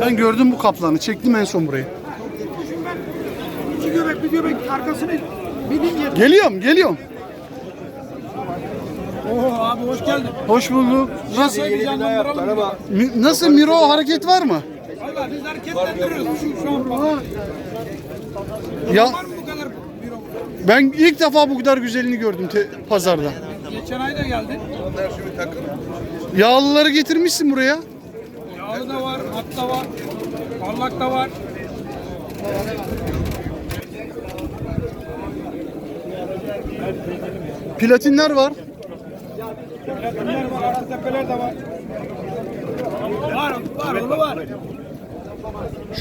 Ben gördüm bu kaplanı. Çektim en son burayı. İki göbek bir göbek arkasını bilince. Geliyorum, geliyorum. Oo abi hoş geldin. Hoş bulduk. Nasıl, bir canlandıralım. Valla mi- nasıl Miro hareket var mı? biz hareketlendiriyoruz şu, şu an. Var Ya mı kadar büro? Ben ilk defa bu kadar güzelini gördüm te- pazarda. Geçen ay da geldin. Yağlıları getirmişsin buraya. Yağlı da var, at da var, parlak da var. Platinler var. Platinler var, arası tepeler de var. Var, var, onu var.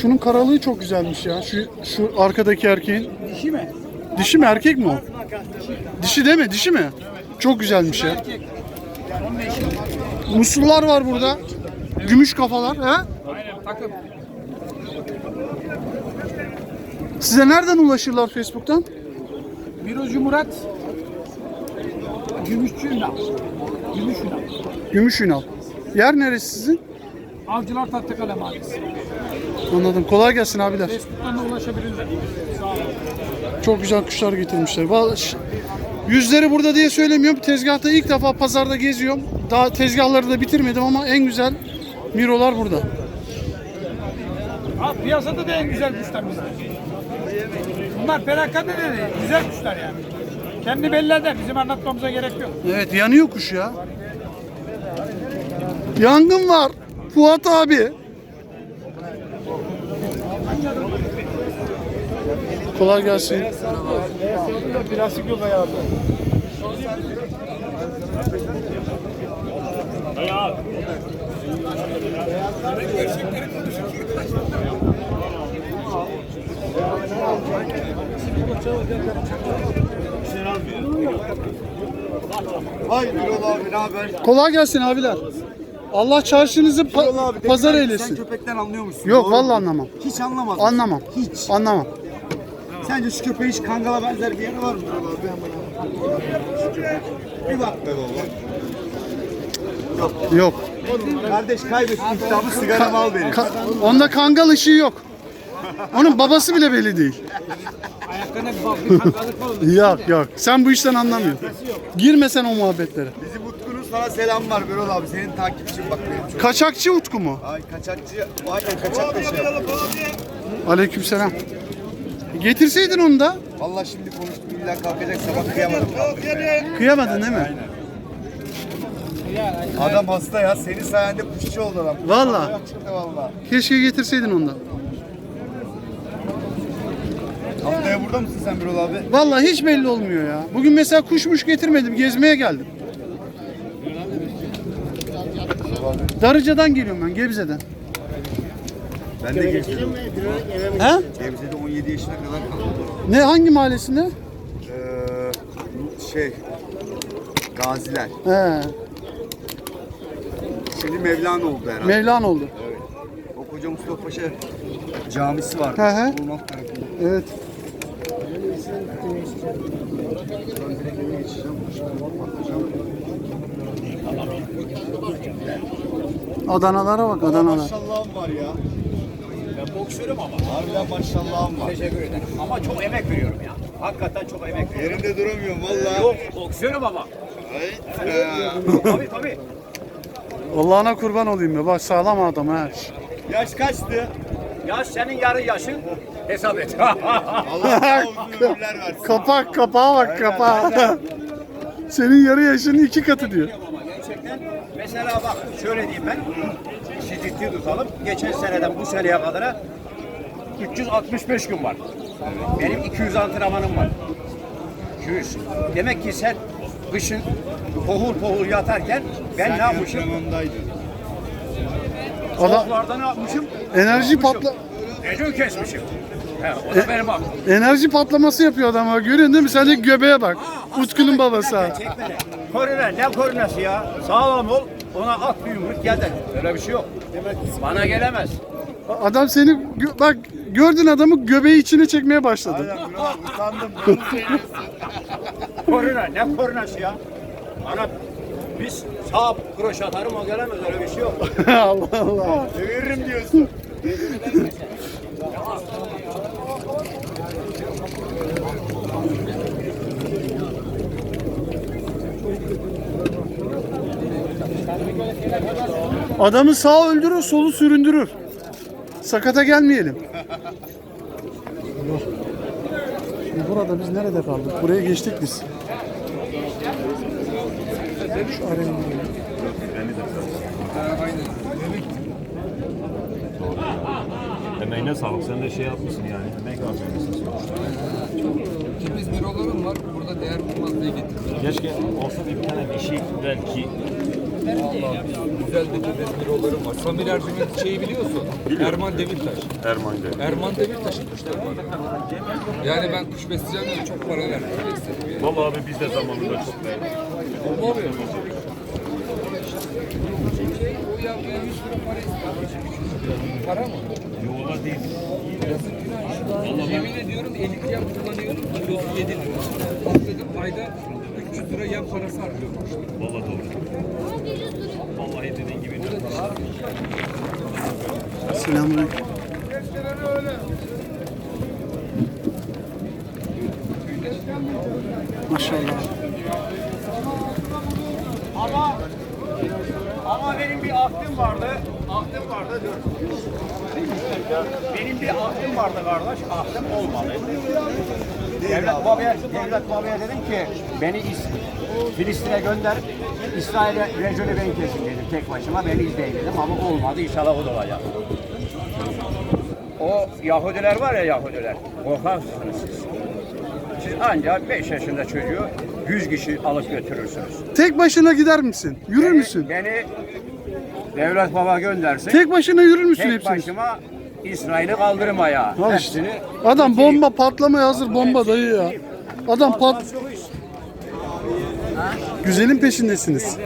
Şunun karalığı çok güzelmiş ya. Şu şu arkadaki erkeğin. Dişi mi? Dişi mi erkek mi o? Dişi değil mi? Dişi mi? Çok güzelmiş ya. Musullar var burada. Gümüş kafalar. He? Size nereden ulaşırlar Facebook'tan? Mirocu Murat. Gümüşçü Ünal. Gümüş Ünal. Gümüş Ünal. Yer neresi sizin? Avcılar Tahtakale Mahallesi. Anladım. Kolay gelsin abiler. Facebook'tan da ulaşabilirler. Sağ olun. Çok güzel kuşlar getirmişler. Yüzleri burada diye söylemiyorum. Tezgahta ilk defa pazarda geziyorum. Daha tezgahları da bitirmedim ama en güzel mirolar burada. Ha, piyasada da en güzel kuşlar bizde. Bunlar perakende de güzel kuşlar yani. Kendi belli eder, bizim anlatmamıza gerek yok. Evet yanıyor kuş ya. Yangın var. Fuat abi. Kolay gelsin. Plastik yok ayağı. Hay Birol abi ne haber? Kolay gelsin abiler. Allah çarşınızı pa- Birol abi pazar Sen eylesin. köpekten anlıyor musun? Yok Doğru mu? vallahi anlamam. Hiç anlamaz. Anlamam. Hiç. Anlamam. Sence şu köpeğin hiç kangala benzer bir yeri var mı? Bir bak be baba. Yok. Kardeş kaybettim kitabı sigaramı al benim. Ka- onda kangal ışığı yok. Onun babası bile belli değil. Ayaklarına bir bak, bir kankalık oldu. Yok yok. Sen bu işten anlamıyorsun. Girme sen o muhabbetlere. Bizim Utku'nun sana selam var Birol abi. Senin takipçin bak benim çok. Kaçakçı Utku mu? Ay kaçakçı. Aynen kaçak da şey. Aleykümselam. Getirseydin onu da. Valla şimdi konuştum illa kalkacak sabah kıyamadım. Kıyamadın değil mi? Adam hasta ya. Senin sayende kuşçu oldu adam. Valla. Çıktı valla. Keşke getirseydin onu da. Haftaya burada mısın sen Birol abi? Vallahi hiç belli olmuyor ya. Bugün mesela kuşmuş getirmedim. Gezmeye geldim. Darıca'dan geliyorum ben. Gebze'den. Ben de Gebze'de. He? Gebze'de 17 yaşına kadar kaldım. Ne hangi mahallesinde? Ee, şey Gaziler. He. Şimdi Mevlana oldu herhalde. Mevlan oldu. o koca Mustafa Paşa camisi var. Alt tarafında. Evet. Ben direkt eve geçeceğim. Bakacağım. Adanalara bak Adanalar. Maşallahım var ya. Boksörüm ama. Harbiden maşallahım var. Teşekkür ederim. Ama çok emek veriyorum ya. Hakikaten çok emek veriyorum. Yerinde duramıyorum valla. Yok boksörüm ama. tabii tabii. Allah'ına kurban olayım ya. Bak sağlam adam ha. Yaş kaçtı? Ya senin yarı yaşın hesap et. Allah daha uzun ömürler versin. Kapak kapağa bak kapağa. Senin yarı yaşının iki katı diyor. gerçekten mesela bak şöyle diyeyim ben. İşi ciddi tutalım. Geçen seneden bu seneye kadar 365 gün var. Benim 200 antrenmanım var. 200. Demek ki sen kışın pohul pohul yatarken ben ne yapmışım? Soğuklarda ne yapmışım? enerji patla Ecun kesmişim. He, o da benim hakkım. enerji patlaması yapıyor adam ha. Görüyorsun değil mi? Sen de göbeğe bak. Utku'nun babası ha. Korona ne koronası ya? Sağlam ol. Ona at bir yumruk gel de. Öyle bir şey yok. Bana gelemez. Adam seni bak gördün adamı göbeği içine çekmeye başladı. Aynen utandım. Korona ne koronası ya? Ana biz sağ kroş atarım o gelemez öyle bir şey yok. Allah Allah. Deviririm diyorsun. Adamı sağ öldürür, solu süründürür. Sakata gelmeyelim. Allah. Şimdi burada biz nerede kaldık? Buraya geçtik biz. Şu girelim. Emeğine sağlık. Sen de şey yapmışsın yani. Emek harcamışsın sonuçta. Temiz bürolarım var. Burada değer bulmaz diye getirdim. Keşke olsa bir tane bir şey belki. Vallahi güzel de temiz bürolarım var. Samir Ercüment şeyi biliyorsun. Erman Demirtaş. Erman de. Erman Demirtaş'ın kuşları var. Yani ben kuş besleyeceğim diye çok para verdim. besledim. Vallahi abi biz de zamanında çok beğendik. O yavruya 100 lira para. Para mı? Yoğula değil. Yemin ediyorum elik yem kullanıyorum. Kilosu 7 lira. Dedim ayda 300 lira yem parası harcıyorum. Vallahi doğru. Vallahi dediğin gibi. Selamünaleyküm. Maşallah. Ama ama benim bir aklım vardı. Aklım vardı dur. Benim bir aklım vardı kardeş. Aklım olmadı. Devlet babaya, devlet babaya dedim ki beni İs- Filistin'e gönder. İsrail'e rejölü ben kesin dedim tek başıma. Beni izleyin dedim ama olmadı. İnşallah o da olacak. O Yahudiler var ya Yahudiler. Korkarsınız siz. Siz ancak 5 yaşında çocuğu 100 kişi alıp götürürsünüz. Tek başına gider misin? Yürür müsün? Beni devlet baba göndersin. Tek başına yürür müsün Tek hepsini? başıma İsrail'i kaldırmaya. Al işte. Hepsini Adam bomba patlamaya hazır bomba dayı ya. Adam pat... Güzelin peşindesiniz.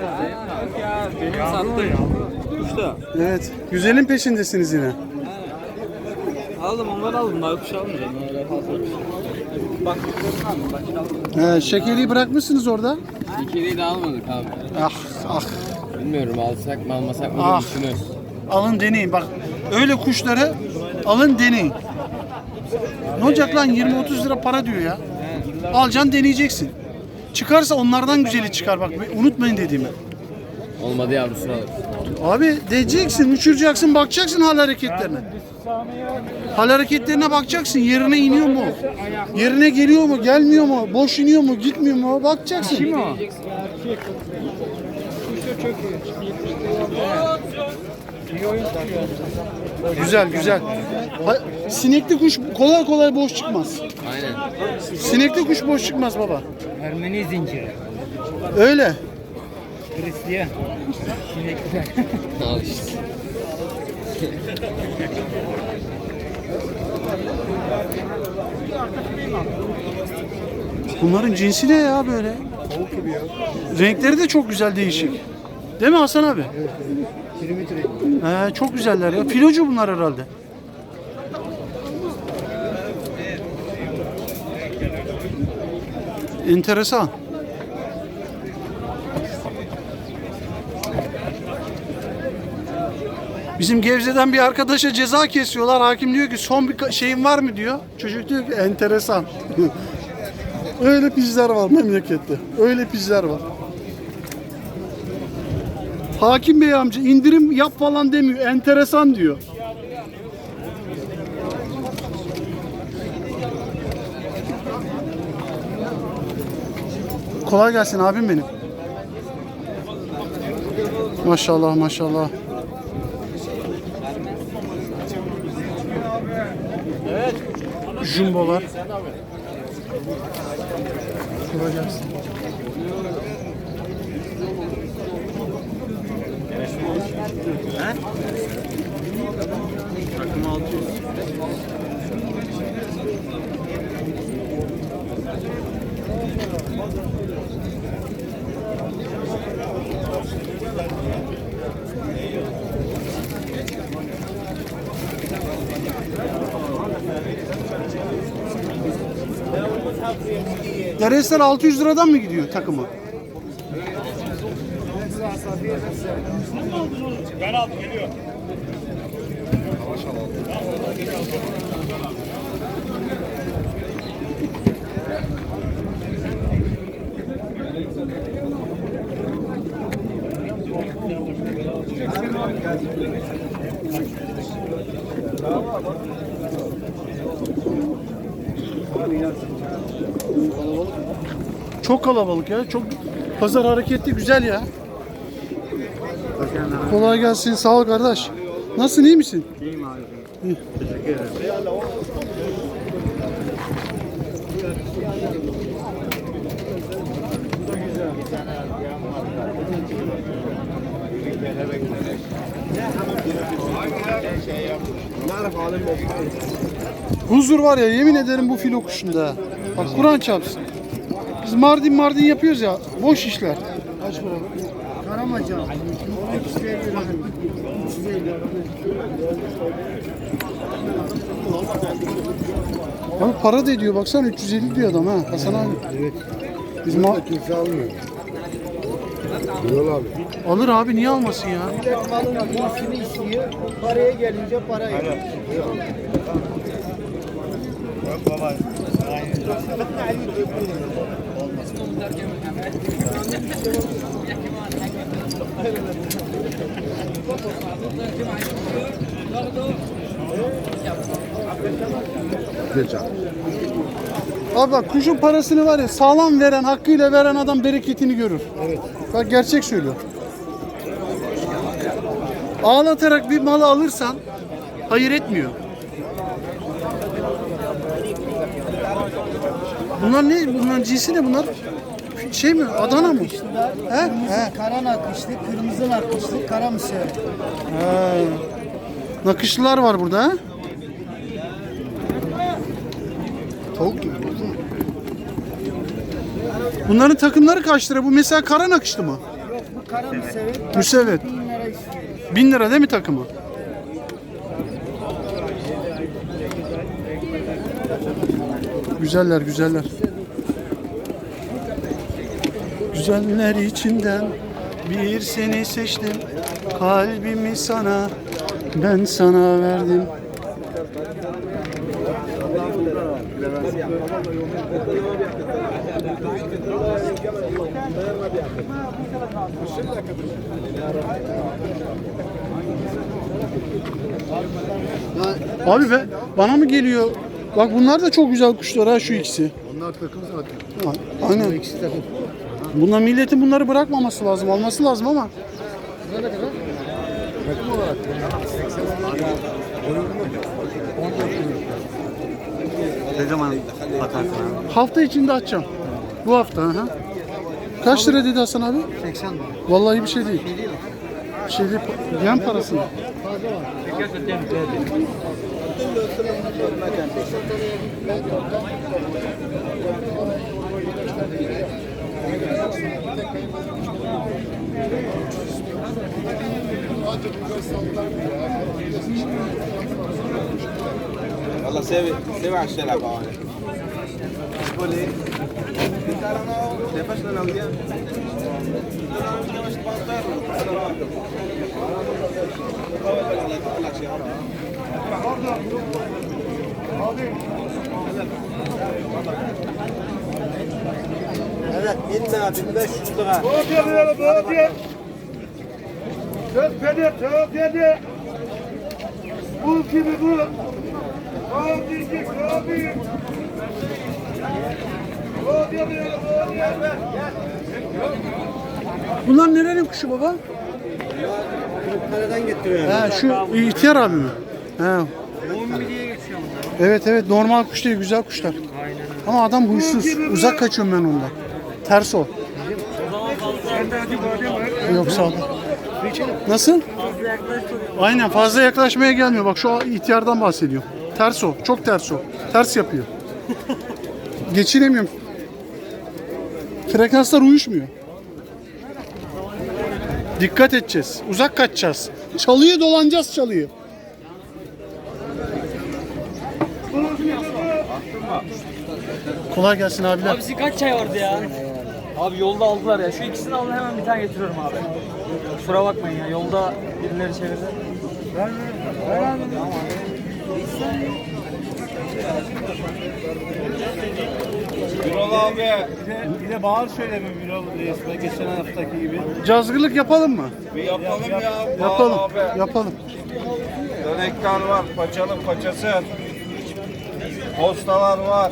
Evet, güzelin peşindesiniz yine. Aldım onları aldım daha kuş almayacağım. Öyle fazla. He, şekeri bırakmışsınız orada. İkiliyi de almadık abi. Ah ah. Bilmiyorum alsak mı almasak mı Ah. düşünüyoruz. Alın deneyin bak. Öyle kuşları alın deneyin. Ne olacak lan 20-30 lira para diyor ya. Alacaksın deneyeceksin. Çıkarsa onlardan güzeli çıkar bak unutmayın dediğimi. Olmadı yavrusunu. Abi diyeceksin, uçuracaksın, bakacaksın hal hareketlerine. Hal hareketlerine bakacaksın. Yerine iniyor mu? Yerine geliyor mu? Gelmiyor mu? Boş iniyor mu? Gitmiyor mu? Bakacaksın. Kim o? Güzel güzel. Ha- Sinekli kuş kolay kolay boş çıkmaz. Aynen. Sinekli kuş boş çıkmaz baba. Ermeni zinciri. Öyle. Hristiyan. Al işte. Bunların cinsi ne ya böyle? Renkleri de çok güzel değişik. Değil mi Hasan abi? He, çok güzeller ya. Filocu bunlar herhalde. Enteresan. Bizim Gevze'den bir arkadaşa ceza kesiyorlar. Hakim diyor ki son bir şeyin var mı diyor. Çocuk diyor ki enteresan. Öyle pizler var memlekette. Öyle pizler var. Hakim Bey amca indirim yap falan demiyor. Enteresan diyor. Kolay gelsin abim benim. Maşallah maşallah. Jumbolar. Kolay gelsin. Deresler 600 liradan mı gidiyor takımı? Çok kalabalık ya. Çok pazar hareketli güzel ya. Kolay gelsin. Sağ ol kardeş. Nasılsın iyi misin? İyiyim abi. Teşekkür ederim. Huzur var ya yemin ederim bu filo kuşunda. Bak Kur'an çarpsın. Biz Mardin Mardin yapıyoruz ya. Boş işler. Kaç para? Karamaca. 350 lira. 350 Abi para da ediyor baksana 350 diyor adam ha. Hasan abi. Evet. Biz ma- Kimse almıyor. Yol abi. alır abi niye almasın ya? Millet malın iyisini istiyor. Paraya gelince para yok. Abi bak kuşun parasını var ya sağlam veren hakkıyla veren adam bereketini görür. Evet. Bak gerçek söylüyor. Ağlatarak bir malı alırsan hayır etmiyor. Bunlar ne? Bunların cinsi ne bunlar? Şey mi? Adana mı? He? He. Kara nakışlı, kırmızı nakışlı, kara mısır. He. Nakışlılar var burada ha? Tavuk gibi. Bunların takımları kaç lira? Bu mesela kara nakışlı mı? Bu kara mısır. Müsevet. 1000 lira istiyor. Bin lira değil mi takımı? Güzeller güzeller. Güzeller içinden bir seni seçtim. Kalbimi sana ben sana verdim. Abi be bana mı geliyor? Bak bunlar da çok güzel kuşlar ha şu ikisi. Onlar takım zaten. A- Aynen. İkisi takım. Bunlar milletin bunları bırakmaması lazım, alması lazım ama. Ne kadar? Takım olarak. 80 Ne zaman atarsın? Hafta içinde açacağım. Bu hafta ha. Kaç lira dedi Hasan abi? 80 lira. Vallahi bir şey değil. Bir şey değil. Yem parası mı? والله سيبي سيبي على الشارع بقى تقول ايه؟ انت انا ما تقفش انا وياك 1000 lira, 1500 lira. Doğru diyor, doğru diyor. Söz beni, doğru dedi. Buz gibi bu. Doğru Bunlar nerenin kuşu baba? Kırıkkale'den getiriyor. He, şu ihtiyar abi mi? He. Evet evet normal kuş değil güzel kuşlar. Ama adam huysuz. Uzak kaçıyorum ben ondan. Ters o. Yok sağ ol. Nasıl? Aynen fazla yaklaşmaya gelmiyor. Bak şu ihtiyardan bahsediyorum. Ters o. Çok ters o. Ters yapıyor. Geçiremiyorum. Frekanslar uyuşmuyor. Dikkat edeceğiz. Uzak kaçacağız. Çalıyı dolanacağız çalıyı. Kolay gelsin abiler. Abi kaç çay vardı ya? Abi yolda aldılar ya. Şu ikisini alın hemen bir tane getiriyorum abi. Kusura bakmayın ya. Yolda birileri çevirdi. Birol abi. Bir de, bir de bağır şöyle bir Birol resme geçen haftaki gibi. Cazgırlık yapalım mı? Bir yapalım ya. Yapalım. Abi. Yapalım. Dönekler var. Paçalı paçası. Postalar var.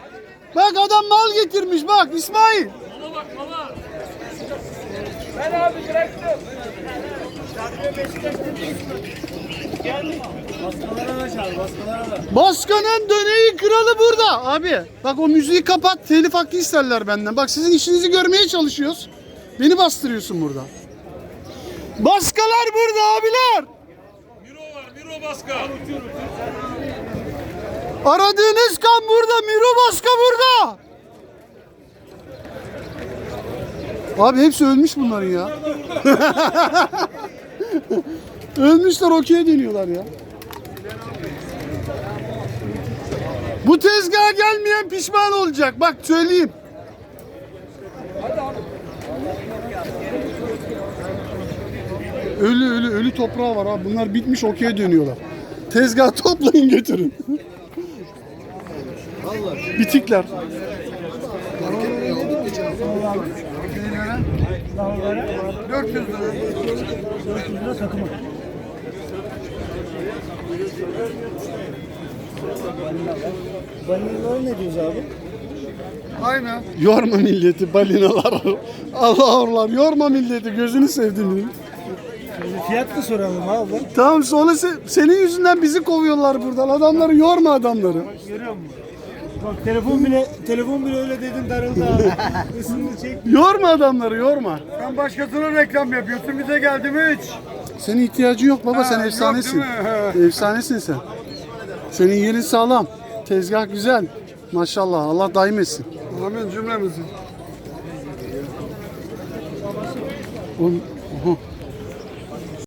Bak adam mal getirmiş bak İsmail. Baskanın döneyi kralı burada abi. Bak o müziği kapat telif hakkı isterler benden. Bak sizin işinizi görmeye çalışıyoruz. Beni bastırıyorsun burada. Baskalar burada abiler. Aradığınız kan burada, Miro Baska burada. Abi hepsi ölmüş bunların ya. Ölmüşler okey deniyorlar ya. Bu tezgaha gelmeyen pişman olacak. Bak söyleyeyim. Ölü ölü ölü toprağı var abi. Bunlar bitmiş okey dönüyorlar. Tezgah toplayın götürün. Bitikler. Aynen. Yorma milleti balinalar. Allah'lar yorma milleti gözünü sevdim. Fiyat mı soralım abi? Tamam sonra se- senin yüzünden bizi kovuyorlar buradan. Adamları yorma adamları. Bak telefon bile telefon bile öyle dedin darıldı abi. Isındı çek. Yorma adamları yorma. Sen başkasına reklam yapıyorsun bize geldi mi hiç? Senin ihtiyacın yok baba sen efsanesin. Efsanesin sen. Senin yerin sağlam. Tezgah güzel. Maşallah Allah daim etsin. Amin cümlemizin. Oğlum.